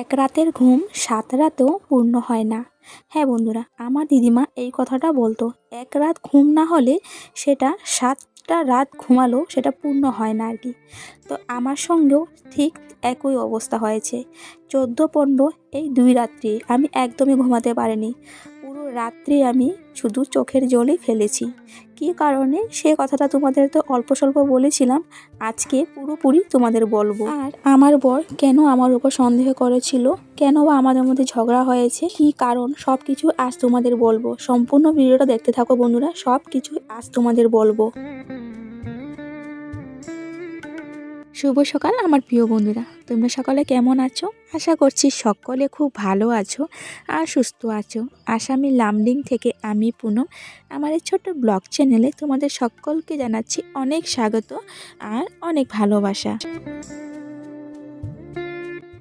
এক রাতের ঘুম সাত রাতেও পূর্ণ হয় না। হ্যাঁ বন্ধুরা, আমার দিদিমা এই কথাটা বলতো, এক রাত ঘুম না হলে সেটা সাতটা রাত ঘুমালো সেটা পূর্ণ হয় না আর কি তো আমার সঙ্গেও ঠিক একই অবস্থা হয়েছে। চোদ্দ পনেরো এই দুই রাত্রি আমি একদমই ঘুমাতে পারিনি। পুরো রাত্রি আমি শুধু চোখের জলই ফেলেছি। কি কারণে? সে কথাটা তোমাদের তো অল্প স্বল্প বলেছিলাম। আজকে পুরোপুরি তোমাদের বলব। আর আমার বর কেন আমার উপর সন্দেহ করেছিল? কেন বা আমাদের মধ্যে ঝগড়া হয়েছে? কি কারণ? সব কিছু আজ তোমাদের বলব। সম্পূর্ণ ভিডিওটা দেখতে থাকো বন্ধুরা। সব কিছু আজ তোমাদের বলব। শুভ সকাল, আমার প্রিয় বন্ধুরা। তোমরা সকালে কেমন আছো? আশা করছি সকলে খুব ভালো আছো আর সুস্থ আছো। আসামি লামডিং থেকে আমি পুনম। আমার এই ছোট্ট ব্লগ চ্যানেলে তোমাদের সকলকে জানাচ্ছি অনেক স্বাগত আর অনেক ভালোবাসা।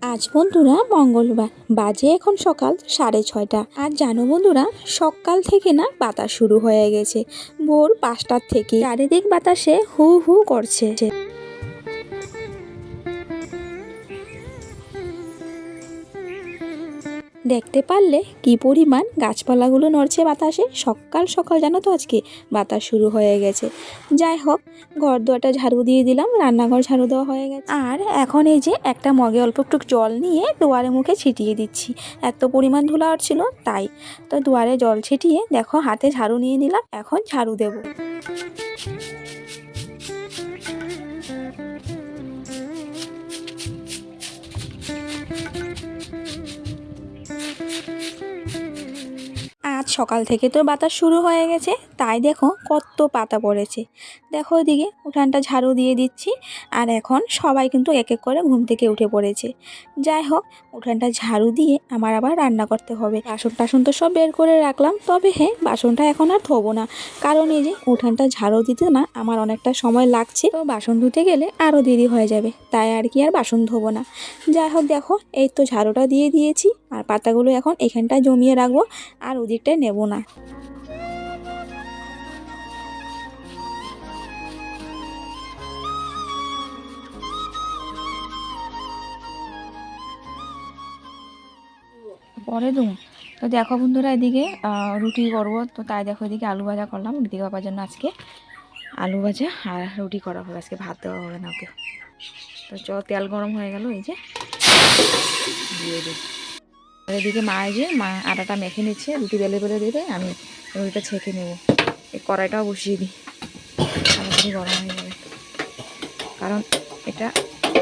আজ বন্ধুরা মঙ্গলবার, বাজে এখন সকাল সাড়ে ছয়টা। আর জানো বন্ধুরা, সকাল থেকে না বাতাস শুরু হয়ে গেছে। ভোর পাঁচটার থেকে। চারিদিক বাতাসে হু হু করছে। দেখতে পারলে কি পরিমাণ গাছপালাগুলো নড়ছে বাতাসে? সকাল সকাল জানো তো আজকে বাতাস শুরু হয়ে গেছে। যাই হোক ঘর দুয়ারটা ঝাড়ু দিয়ে দিলাম, রান্নাঘর ঝাড়ু দেওয়া হয়ে গেছে। আর এখন এই যে একটা মগে অল্প একটু জল নিয়ে দুয়ারে মুখে ছিটিয়ে দিচ্ছি। এত পরিমাণ ধুলা ছিল তাই। তো দুয়ারে জল ছিটিয়ে দেখো হাতে ঝাড়ু নিয়ে নিলাম, এখন ঝাড়ু দেবো। সকাল থেকে তো বাতাস শুরু হয়ে গেছে, তাই দেখো কত পাতা পড়েছে। দেখো ওদিকে উঠানটা ঝাড়ু দিয়ে দিচ্ছি, আর এখন সবাই কিন্তু এক এক করে ঘুম থেকে উঠে পড়েছে। যাই হোক, উঠানটা ঝাড়ু দিয়ে আমার আবার রান্না করতে হবে। বাসন টাসন তো সব বের করে রাখলাম, তবে হ্যাঁ বাসনটা এখন আর ধোবো না। কারণ এই যে উঠানটা ঝাড়ু দিতে না আমার অনেকটা সময় লাগছে, তো বাসন ধুতে গেলে আরও দেরি হয়ে যাবে, তাই আর কি আর বাসন ধোবো না। যাই হোক দেখো, এই তো ঝাড়ুটা দিয়ে দিয়েছি আর পাতাগুলো এখন এখানটায় জমিয়ে রাখব, আর ওদিকটায় নেব না। পরে দুম তো দেখো বন্ধুরা এদিকে রুটি করব, তো তাই দেখো এদিকে আলু ভাজা করলাম ঋতিকা বাবার জন্য আজকে আলু ভাজা আর রুটি করা হবে, আজকে ভাত দেওয়া হবে না ওকে। তো চ, তেল গরম হয়ে গেল, এই যে। দিয়ে দিই এদিকে মা যে, মা আটাটা মেখে নিচ্ছে, রুটি বেলে বেলে দেবে, আমি রুটিটা ছেঁকে নেব। এই কড়াইটাও বসিয়ে দিই। তাড়াতাড়ি গরম হয়ে যাবে। কারণ এটা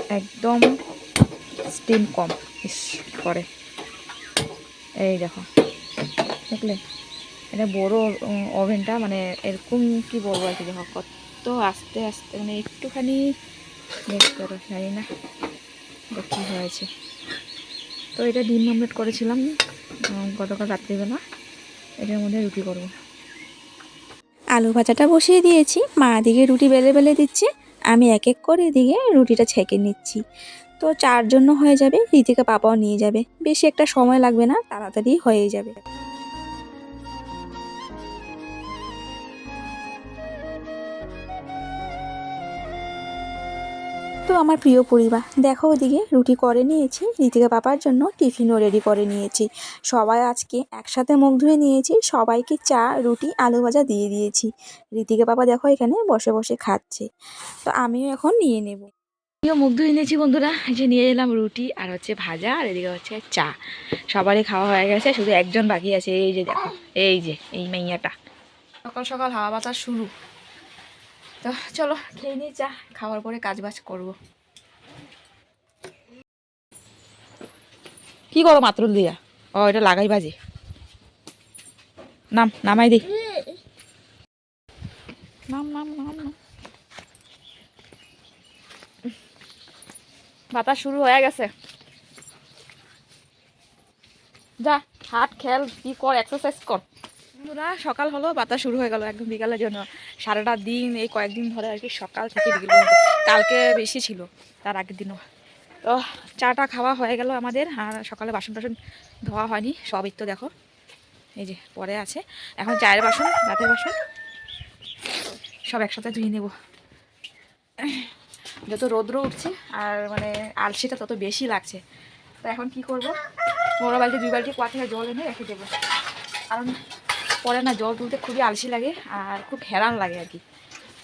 একদম স্টিম কম। ইস, করে। এই দেখো, দেখলে? এটা বড় ওভেনটা মানে এরকম কি বলব আর কি, দেখো, কত আস্তে আস্তে মানে একটুখানি দেখতে পারো জানি না কী হয়েছে। তো এটা ডিম আমলেট করেছিলাম গতকাল রাত্রিবেলা। এটার মধ্যে রুটি করব। আলু ভাজাটা বসিয়ে দিয়েছি, মা দিকে রুটি বেলে বেলে দিচ্ছে, আমি এক এক করে এদিকে রুটিটা ছেঁকে নিচ্ছি। তো চার জন্য হয়ে যাবে রীতিকে পাপাও নিয়ে যাবে। বেশি একটা সময় লাগবে না, তাড়াতাড়ি হয়ে যাবে। আমার প্রিয় পরিবার। দেখো ওদিকে রুটি করে নিয়েছি রীতিকা পাপার জন্য টিফিনও রেডি করে নিয়েছি। সবাই আজকে একসাথে মুখ ধুয়ে নিয়েছি সবাইকে চা রুটি আলু ভাজা দিয়ে দিয়েছি। রীতিকা পাপা দেখো এখানে বসে বসে খাচ্ছে। তো আমিও এখন নিয়ে নেব। আমিও মুখ ধুয়ে নিয়েছি বন্ধুরা যে নিয়ে এলাম রুটি আর হচ্ছে ভাজা আর এদিকে হচ্ছে চা। সবারই খাওয়া হয়ে গেছে শুধু একজন বাকি আছে এই যে দেখো এই যে এই মাইয়াটা। সকাল সকাল হাওয়া বাতাস শুরু। তো চলো খেয়ে নিই চা খাওয়ার পরে কাজ বাজ করব। কি করো মাত্রুল দিয়া? ও, এটা লাগাই বাজে। নাম, নামাই দি। নাম নাম নাম নাম। বাতাস শুরু হয়ে গেছে। যা, হাট, খেল, কি কর এক্সারসাইজ কর। বন্ধুরা, সকাল হলো, বাতাস শুরু হয়ে গেল একদম বিকালের জন্য। সারাটা দিন, এই কয়েকদিন ধরে আর কি সকাল থেকে বিকেল কালকে বেশি ছিল, তার আগের দিনও। তো চাটা খাওয়া হয়ে গেল আমাদের, আর সকালে বাসন টাসন ধোয়া হয়নি, সবই তো দেখো। এই যে, পরে আছে। এখন চায়ের বাসন রাতের বাসন, সব একসাথে ধুয়ে নেব। যত রৌদ্র উঠছে, আর মানে আলসিটা তত বেশি লাগছে। তো এখন কি করব? বড় বালতি, দুই বালতি কুয়া থেকে জল এনে রেখে দেবো। কারণ পরে না জল তুলতে খুবই আলসি লাগে আর খুব হেরান লাগে আর কি।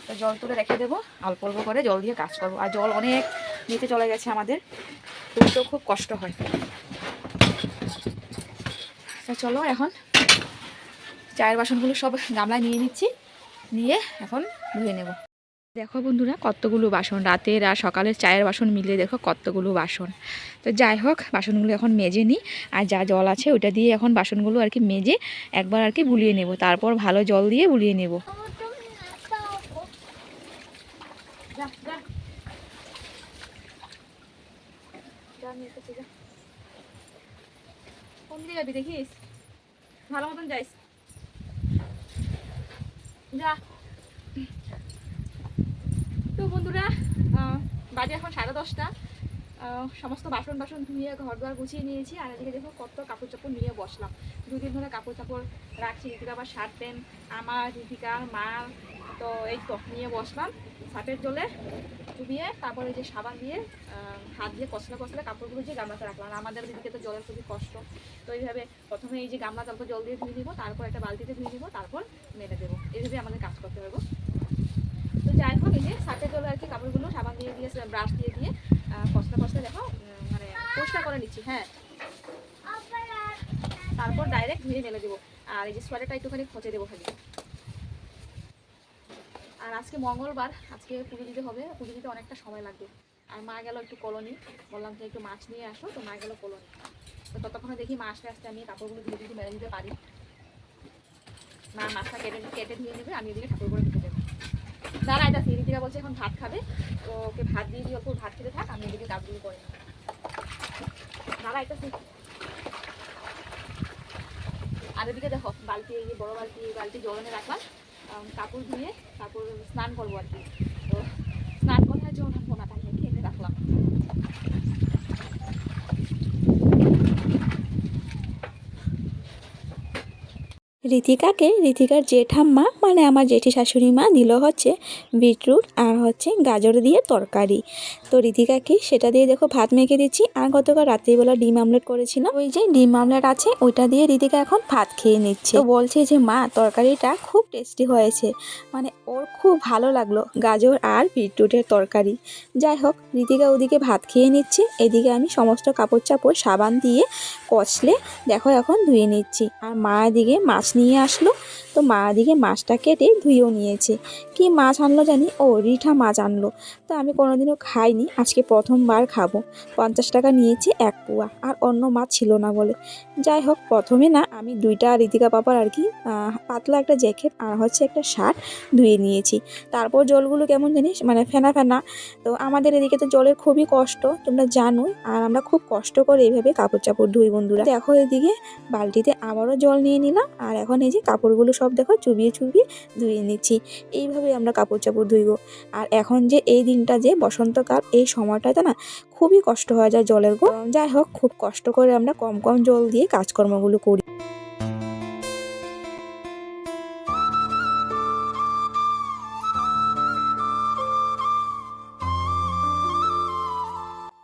তো জল তুলে রেখে দেবো, অল্প অল্প করে জল দিয়ে কাজ করব। আর জল অনেক নিতে চলে গেছে আমাদের, তুলতেও খুব কষ্ট হয়। তা চলো এখন চায়ের বাসনগুলো সব গামলায় নিয়ে নিচ্ছি, নিয়ে এখন ধুয়ে নেব। দেখো বন্ধুরা, কতগুলো বাসন, রাতের আর সকালের চায়ের বাসন মিলিয়ে দেখো কতগুলো বাসন। তো যাই হোক, বাসনগুলো এখন মেজে নিই, আর যা জল আছে ওটা দিয়ে এখন বাসনগুলো আর কি মেজে একবার আর কি বুলিয়ে নেব। তারপর ভালো জল দিয়ে বুলিয়ে নেব। দেখিস? ভালো মতন যাইস। যা। তো বন্ধুরা বাজে এখন সাড়ে দশটা। সমস্ত বাসন বাসন ধুয়ে ঘর দুয়ার গুছিয়ে নিয়েছি, আর এদিকে দেখো কত কাপড় চাপড় নিয়ে বসলাম। দুদিন ধরে কাপড় চাপড় রাখছি ঋতিকা আবার শার্ট প্যান্ট আমার ঋতিকার মা, তো এই তো নিয়ে বসলাম। সাপের জলে চুবিয়ে তারপরে যে সাবান দিয়ে হাত দিয়ে কষলে কষলে কাপড়গুলো যে গামলাতে রাখলাম। আমাদের দিকে তো জলের খুবই কষ্ট। তো এইভাবে প্রথমে এই যে গামলা তারপর জল দিয়ে ধুয়ে নিব, তারপর একটা বালতিতে ধুয়ে নিব, তারপর মেলে দেবো। এইভাবে আমাদের কাজ করতে হবে। তো যাই হোক, এই যে সাথে চলে আর কি কাপড়গুলো, সাবান দিয়ে দিয়ে ব্রাশ দিয়ে দিয়ে। কষতে কষতে দেখো মানে পরিষ্কার করে নিচ্ছি হ্যাঁ। তারপর ডাইরেক্ট ধুয়ে মেলে দেবো। আর এই যে সোয়াটারটা একটুখানি খচে দেবো খালি। আর আজকে মঙ্গলবার, আজকে পুজো দিতে হবে, পুজো দিতে অনেকটা সময় লাগবে। আর মা গেল একটু কলোনি, বললাম যে একটু মাছ নিয়ে আসো, তো মা গেল কলোনি। তো ততক্ষণে দেখি মা আসতে আসতে আমি কাপড়গুলো ধুয়ে ধুয়ে মেলে দিতে পারি। মা মাছটা কেটে কেটে ধুয়ে নেবে আমি এদিকে ঠাকুর করে ধুয়ে দেবো দাঁড়া, এটা ঋতিকা বলছে এখন ভাত খাবে। তো ওকে ভাত দিয়ে দিয়ে ওকে ভাত খেতে থাক, আমি এদিকে কাজগুলো করে নিই। দাঁড়া, এটা আর এদিকে দেখো, বালতি বড় বালতি বালতি জল এনে রাখলাম। কাপড় ধুয়ে তারপর স্নান করব আর কি তো স্নান করে আর জল আনব না তাই রেখে এনে রাখলাম ঋতিকাকে ঋতিকার জেঠাম্মা মানে আমার জেঠি শাশুড়ি মা দিল হচ্ছে বিটরুট আর হচ্ছে গাজর দিয়ে তরকারি। তো ঋতিকাকে সেটা দিয়ে দেখো ভাত মেখে দিচ্ছি। আর গতকাল রাত্রিবেলা ডিম আমলেট করেছিলাম ওই যে ডিম আমলেট আছে, ওইটা দিয়ে রিধিকা এখন ভাত খেয়ে নিচ্ছে। তো বলছে যে, মা, তরকারিটা খুব টেস্টি হয়েছে। মানে ওর খুব ভালো লাগল। গাজর আর বিটরুটের তরকারি। যাই হোক ঋতিকা ওদিকে ভাত খেয়ে নিচ্ছে। এদিকে আমি সমস্ত কাপড় চাপড় সাবান দিয়ে কষলে দেখো এখন ধুয়ে নিচ্ছি। আর মা এদিকে মাছ নিয়ে আসলো। তো মা দিকে মাছটা কেটে ধুয়েও নিয়েছে। কি মাছ আনলো জানি? ও, রিঠা মাছ আনলো। তো আমি কোনোদিনও খাইনি, আজকে প্রথমবার খাব। পঞ্চাশ টাকা নিয়েছে এক পোয়া, আর অন্য মাছ ছিল না বলে। যাই হোক, প্রথমে না আমি দুইটা ঋতিকা পাপার আর কি পাতলা একটা জ্যাকেট আর হচ্ছে একটা শার্ট ধুয়ে নিয়েছি। তারপর জলগুলো কেমন জানিস? মানে ফেনা ফেনা। তো আমাদের এদিকে তো জলের খুবই কষ্ট, তোমরা জানোই। আর আমরা খুব কষ্ট করে এইভাবে কাপড় চাপড় ধুই বন্ধুরা। দেখো এদিকে বালতিতে আবারও জল নিয়ে নিলাম, আর এখন এই যে কাপড়গুলো সব দেখো চুবিয়ে চুবিয়ে ধুয়ে নিচ্ছি। এইভাবে আমরা কাপড় চাপড় ধুইব। আর এখন যে এই দিনটা যে বসন্তকাল এই সময়টাতে না খুবই কষ্ট হয়ে যায় জলের গো। যাই হোক, খুব কষ্ট করে আমরা কম কম জল দিয়ে কাজকর্মগুলো করি।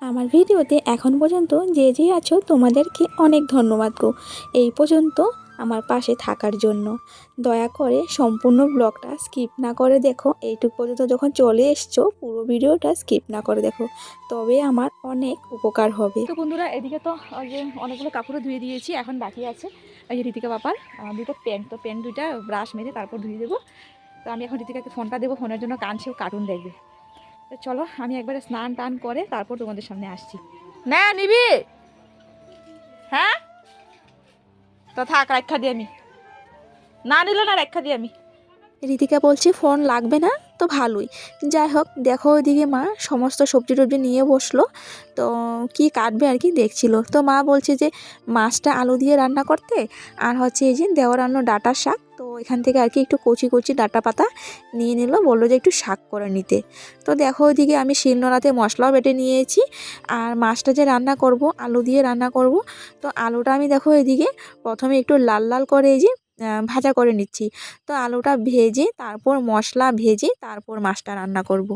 আমার ভিডিওতে এখন পর্যন্ত যে যে আছো তোমাদেরকে অনেক ধন্যবাদ গো। এই পর্যন্ত আমার পাশে থাকার জন্য। দয়া করে সম্পূর্ণ ব্লগটা স্কিপ না করে দেখো। এইটুক পর্যন্ত যখন চলে এসছো, পুরো ভিডিওটা স্কিপ না করে দেখো। তবে আমার অনেক উপকার হবে। তো বন্ধুরা, এদিকে তো অনেকগুলো কাপড়ও ধুয়ে দিয়েছি, এখন বাকি আছে। ওই যে ঋতিকা বাপার দুটো প্যান্ট তো প্যান্ট দুইটা ব্রাশ মেরে তারপর ধুয়ে দেবো। তো আমি এখন ঋতিকাকে ফোনটা দেবো ফোনের জন্য কানছেও কার্টুন দেখবে। তো চলো, আমি একবারে স্নান টান করে তারপর তোমাদের সামনে আসছি। না, নিবি! হ্যাঁ? তো থাক, রাখা দিই আমি। না নিলে না রাখা দিই আমি। রিতিকা বলছে, ফোন লাগবে না? তো ভালোই। যাই হোক, দেখো ওইদিকে মা, সমস্ত সবজি টবজি নিয়ে বসল। তো কি কাটবে আর কি দেখছিল। তো মা বলছে যে, মাছটা আলু দিয়ে রান্না করতে, আর হচ্ছে এই যে দেওয়ার রান্না ডাটার শাক। তো এখান থেকে আর কি একটু কচি কচি ডাটা পাতা নিয়ে নিল, বলল যে একটু শাক করে নিতে। তো দেখো ওইদিকে আমি শিলনোড়াতে মশলাও বেটে নিয়েছি। আর মাছটা যে রান্না করব, আলু দিয়ে রান্না করব, তো আলুটা আমি দেখো এদিকে প্রথমে একটু লাল লাল করে যে ভাজা করে নিচ্ছি। তো আলুটা ভেজে, তারপর মশলা ভেজে, তারপর মাছটা রান্না করব।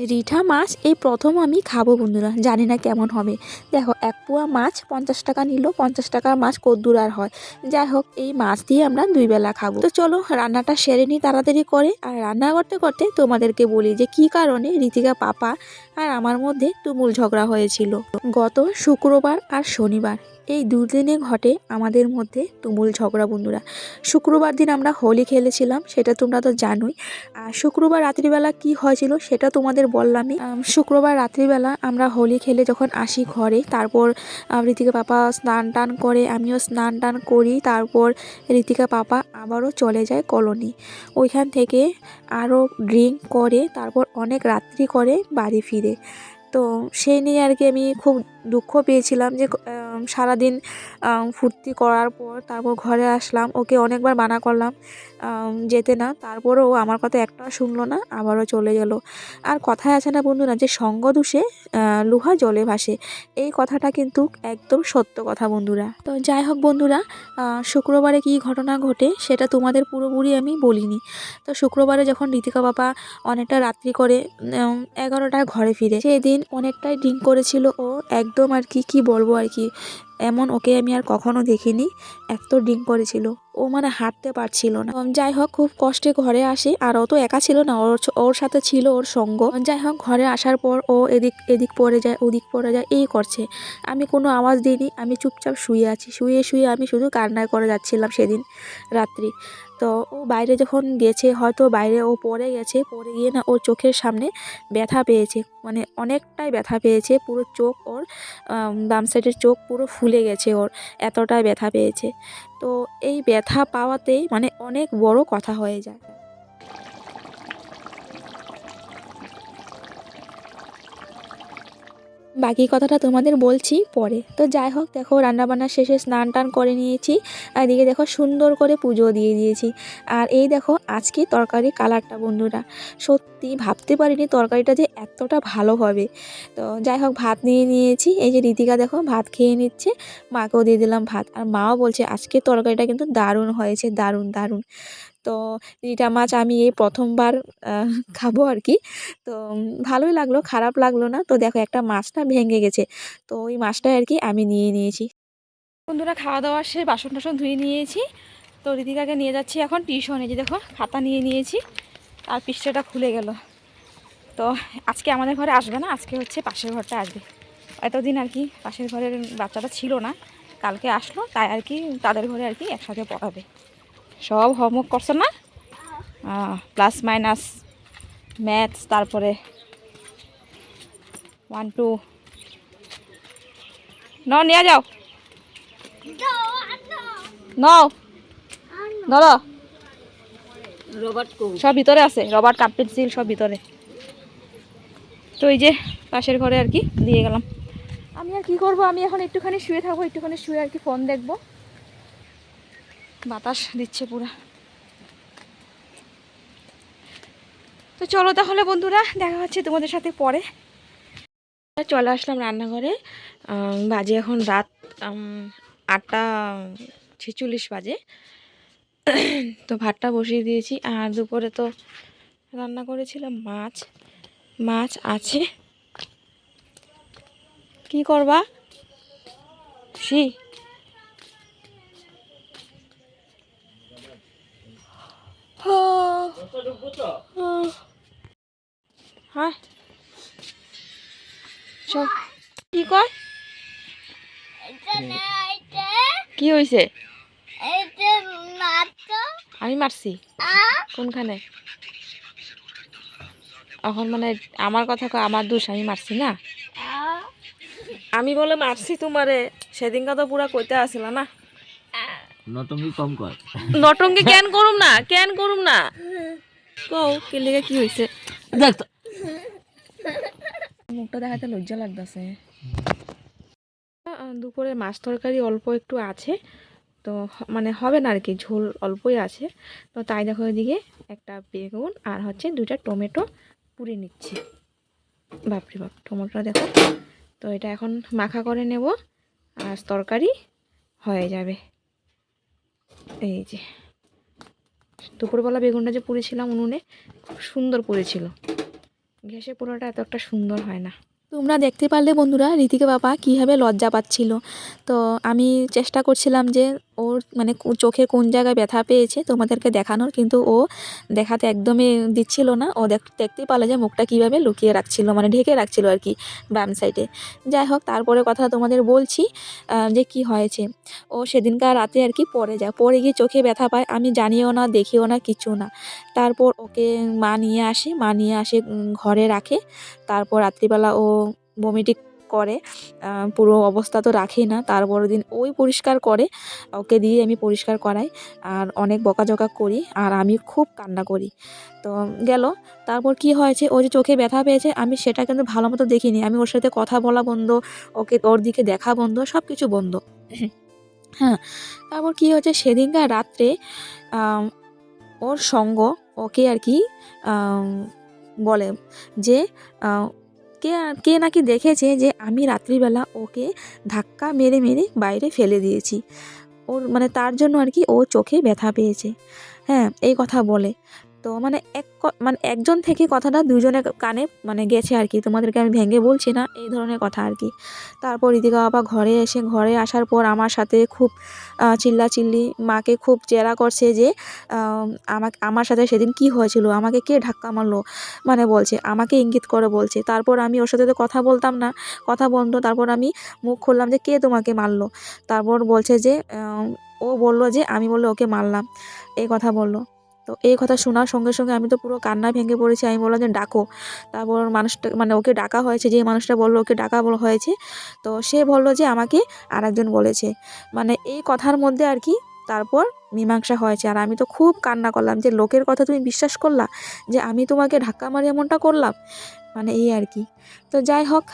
রিঠা মাছ এই প্রথম আমি খাব বন্ধুরা, জানি না কেমন হবে। দেখো, এক পোয়া মাছ পঞ্চাশ টাকা নিল, পঞ্চাশ টাকার মাছ কদ্দুর আর হয়। যাই হোক, এই মাছ দিয়ে আমরা দুই বেলা খাব। তো চলো, রান্নাটা সেরে নিই তাড়াতাড়ি করে। আর রান্না করতে করতে তোমাদেরকে বলি যে, কি কারণে ঋতিকা পাপা আর আমার মধ্যে তুমুল ঝগড়া হয়েছিল? গত শুক্রবার আর শনিবার। এই দুদিনে ঘটে আমাদের মধ্যে তুমুল ঝগড়া বন্ধুরা। শুক্রবার দিন আমরা হোলি খেলেছিলাম, সেটা তোমরা তো জানোই। আর শুক্রবার রাত্রিবেলা কি হয়েছিল সেটা তোমাদের বললামই। শুক্রবার রাত্রিবেলা আমরা হোলি খেলে যখন আসি ঘরে, তারপর ঋতিকা পাপা স্নান টান করে, আমিও স্নান টান করি, তারপর ঋতিকা পাপা আবারও চলে যায় কলোনি। ওইখান থেকে আরও ড্রিঙ্ক করে, তারপর অনেক রাত্রি করে বাড়ি ফিরে। তো সেই নিয়ে আর কি আমি খুব দুঃখ পেয়েছিলাম যে সারাদিন ফুর্তি করার পর তারপর ঘরে আসলাম। ওকে অনেকবার মানা করলাম যেতে না। তারপরেও আমার কথা একটা শুনলো না, আবারও চলে গেল। আর কথায় আছে না বন্ধুরা যে সঙ্গ দোষে লোহা জলে ভাসে। এই কথাটা কিন্তু একদম সত্য কথা বন্ধুরা। তো যাই হোক বন্ধুরা শুক্রবারে কি ঘটনা ঘটে সেটা তোমাদের পুরোপুরি আমি বলিনি। তো শুক্রবারে যখন ঋতিকা বাবা অনেকটা রাত্রি করে এগারোটার ঘরে ফিরে সেই দিন অনেকটাই ড্রিঙ্ক করেছিল ও। একদম আর কি কি বলব আর কি এমন ওকে আমি আর কখনো দেখিনি। এক তো ডিং করেছিল ও মানে হাঁটতে পারছিল না। যাই হোক, খুব কষ্টে ঘরে আসে। আর ও তো একা ছিল না, ওর ওর সাথে ছিল ওর সঙ্গ। যাই হোক, ঘরে আসার পর ও এদিক এদিক পড়ে যায়, ওদিক পড়ে যায়, এই করছে। আমি কোনো আওয়াজ দিইনি, আমি চুপচাপ শুয়ে আছি। শুয়ে শুয়ে আমি শুধু কান্না করে যাচ্ছিলাম সেদিন রাত্রি। তো ও বাইরে যখন গেছে, হয়তো বাইরে ও পড়ে গেছে, পড়ে গিয়ে না ওর চোখের সামনে ব্যথা পেয়েছে। মানে অনেকটাই ব্যথা পেয়েছে, পুরো চোখ ওর বাম সাইডের চোখ পুরো ফুলে গেছে ওর, এতটাই ব্যথা পেয়েছে। তো এই ব্যথা পাওয়াতেই মানে অনেক বড় কথা হয়ে যায়। বাকি কথাটা তোমাদের বলছি পরে। তো যাই হোক, দেখো রান্নাবান্না শেষে স্নান টান করে নিয়েছি। আর এদিকে দেখো সুন্দর করে পুজো দিয়ে দিয়েছি। আর এই দেখো আজকে তরকারি কালারটা বন্ধুরা, সত্যি ভাবতে পারিনি তরকারিটা যে এতটা ভালো হবে। তো যাই হোক, ভাত নিয়ে নিয়েছি। এই যে রীতিকা দেখো ভাত খেয়ে নিচ্ছে, মাকেও দিয়ে দিলাম ভাত। আর মাও বলছে, আজকে তরকারিটা কিন্তু দারুণ হয়েছে, দারুণ দারুণ। তো রিটা মাছ আমি এই প্রথমবার খাব আর কি তো ভালোই লাগল, খারাপ লাগল না। তো দেখো একটা মাছটা ভেঙে গেছে। তো ওই মাছটা আর কি আমি নিয়ে নিয়েছি। বন্ধুরা খাওয়া দাওয়া সে বাসন টাসন ধুয়ে নিয়েছি। তো ঋতিকাকে নিয়ে যাচ্ছি এখন টিউশনে। যে দেখো, খাতা নিয়ে নিয়েছি আর পৃষ্ঠাটা খুলে গেল। তো আজকে আমাদের ঘরে আসবে না, আজকে হচ্ছে পাশের ঘরটা আসবে। এতদিন আর কি পাশের ঘরের বাচ্চাটা ছিল না। কালকে আসলো, তাই আর কি তাদের ঘরে আর কি একসাথে পড়াবে। সব হোমওয়ার্ক করছে না? প্লাস মাইনাস ম্যাথস তারপরে ওয়ান টু ন নিয়ে যাও। সব ভিতরে আছে রবার কাপ পেন্সিল সব ভিতরে। তো এই যে পাশের ঘরে আর কি, দিয়ে গেলাম। আমি আর কি করব? আমি এখন একটুখানি শুয়ে থাকব, একটুখানি শুয়ে আর কি ফোন দেখব। বাতাস দিচ্ছে পুরা। তো চলো তাহলে বন্ধুরা, দেখা হচ্ছে তোমাদের সাথে পরে। চলে আসলাম রান্নাঘরে। বাজে এখন রাত আটটা ছেচল্লিশ বাজে। তো ভাতটা বসিয়ে দিয়েছি। আর দুপুরে তো রান্না করেছিলাম মাছ। মাছ আছে। কি করবা? সি হ্যাঁ। সব কি কয় কি হয়েছে আমি মারছি। কোনখানে? এখন মানে আমার কথা কয় আমার দোষ আমি মারছি না? আমি বলে মারছি তোমারে সেদিনকে তো পুরা কইতে আসিল না? নটঙ্গি কম কর। নটঙ্গি কেন করুম না? কেন করুম না? কও কে লেগে কি হয়েছে দেখ তো। মুখটা দেখাতে লজ্জা লাগতেছে। দুপুরে মাছ তরকারি অল্প একটু আছে তো মানে হবে না আর কি ঝোল অল্পই আছে। তো তাই দেখো এদিকে একটা বেগুন আর হচ্ছে দুইটা টমেটো পুড়ে নিচ্ছি। বাপরে বাপ টমেটোটা দেখো। তো এটা এখন মাখা করে নেব আর তরকারি হয়ে যাবে। এই যে। দুপুরবেলা বেগুনটা যে পুড়েছিলাম উনুনে, খুব সুন্দর পুড়েছিল। গ্যাসে পোড়াটা এত একটা সুন্দর হয় না। তোমরা দেখতে পারলে বন্ধুরা ঋতিকা বাবা কীভাবে লজ্জা পাচ্ছিল। তো আমি চেষ্টা করছিলাম যে ওর মানে কো- চোখে কোন জায়গায় ব্যথা পেয়েছে তোমাদেরকে দেখানোর, কিন্তু ও দেখাতে একদমই দিচ্ছিল না। ও দেখ, দেখতেই পারলে যে মুখটা কীভাবে লুকিয়ে রাখছিল মানে ঢেকে রাখছিল আর কি বাম সাইডে যাই হোক, তারপরে কথা তোমাদের বলছি যে কি হয়েছে। ও সেদিনকার রাতে আর কি পড়ে যায়। পড়ে গিয়ে চোখে ব্যথা পায়, আমি জানিও না, দেখিও না, কিছু না। তারপর ওকে মা নিয়ে আসে, মা নিয়ে আসে ঘরে রাখে। তারপর রাত্রিবেলা ও বমিটি করে পুরো অবস্থা তো রাখে না। তারপরের দিন ওই পরিষ্কার করে, ওকে দিয়ে আমি পরিষ্কার করাই আর অনেক বকাঝকা করি আর আমি খুব কান্না করি। তো গেল, তারপর কি হয়েছে? ও যে চোখে ব্যথা পেয়েছে, আমি সেটা কিন্তু ভালো মতো দেখিনি। আমি ওর সাথে কথা বলা বন্ধ, ওকে ওর দিকে দেখা বন্ধ সব কিছু বন্ধ। হ্যাঁ তারপর কি হয়েছে? সেদিনকার রাত্রে ওর সঙ্গ ওকে আর কি বলে যে কে কে নাকি দেখেছে যে আমি রাত্রিবেলা ওকে ধাক্কা মেরে মেরে বাইরে ফেলে দিয়েছি। ওর মানে তার জন্য আর কি ও চোখে ব্যথা পেয়েছে। হ্যাঁ এই কথা বলে। তো মানে এক মানে একজন থেকে কথাটা দুজনের কানে মানে গেছে আর কি। তোমাদেরকে আমি ভেঙে বলছি না এই ধরনের কথা আর কি। তারপর ঋতিকা বাবা ঘরে এসে ঘরে আসার পর আমার সাথে খুব আহ, চিল্লাচিল্লি মাকে খুব জেরা করছে যে আমাকে আমার সাথে সেদিন কি হয়েছিল? আমাকে কে ধাক্কা মারলো? মানে বলছে আমাকে ইঙ্গিত করে বলছে। তারপর আমি ওর সাথে তো কথা বলতাম না কথা বন্ধ। তারপর আমি মুখ খুললাম যে কে তোমাকে মারলো? তারপর বলছে যে ও বলল যে আমি বলল ওকে মারলাম। এই কথা বলল। তো এই কথা শোনার সঙ্গে সঙ্গে আমি তো পুরো কান্না ভেঙে পড়েছি। আমি বললাম যে, ডাকো। তারপর মানুষটা মানে ওকে ডাকা হয়েছে যে মানুষটা বলল ওকে ডাকা বলা, হয়েছে। তো সে বলল যে, আমাকে আরেকজন বলেছে। মানে এই কথার মধ্যে আর কি তারপর মীমাংসা হয়েছে। আর আমি তো খুব কান্না করলাম যে, লোকের কথা তুমি বিশ্বাস করলা যে, আমি তোমাকে ধাক্কা মারি এমনটা করলাম? মানে এই আর কি। তো যাই হোক,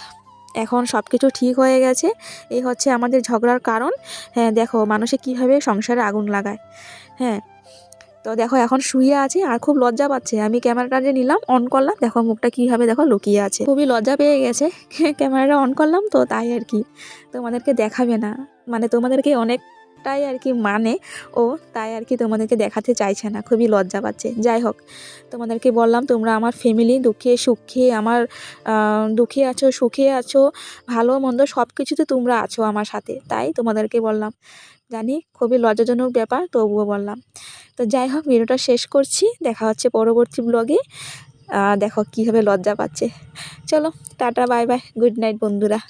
এখন সব কিছু ঠিক হয়ে গেছে। এই হচ্ছে আমাদের ঝগড়ার কারণ। হ্যাঁ দেখো মানুষে কীভাবে সংসারে আগুন লাগায়। হ্যাঁ তো দেখো এখন শুয়ে আছে আর খুব লজ্জা পাচ্ছে। আমি ক্যামেরাটা যে নিলাম অন করলাম, দেখো মুখটা কীভাবে দেখো লুকিয়ে আছে। খুবই লজ্জা পেয়ে গেছে। ক্যামেরাটা অন করলাম তো তাই আর কি। তোমাদেরকে দেখাবে না। মানে তোমাদেরকে অনেকটাই আর কি মানে ও তাই আর কি তোমাদেরকে দেখাতে চাইছে না, খুবই লজ্জা পাচ্ছে। যাই হোক, তোমাদেরকে বললাম তোমরা আমার ফ্যামিলি দুঃখে সুখে, আমার দুঃখে আছো, সুখে আছো, ভালো মন্দ সব কিছুতে তোমরা আছো আমার সাথে, তাই তোমাদেরকে বললাম। জানি খুবই লজ্জাজনক ব্যাপার, তবুও বললাম। তো যাই হোক, ভিডিওটা শেষ করছি, দেখা হচ্ছে পরবর্তী ব্লগে দেখো কীভাবে লজ্জা পাচ্ছে। চলো, tata bye bye good night বন্ধুরা।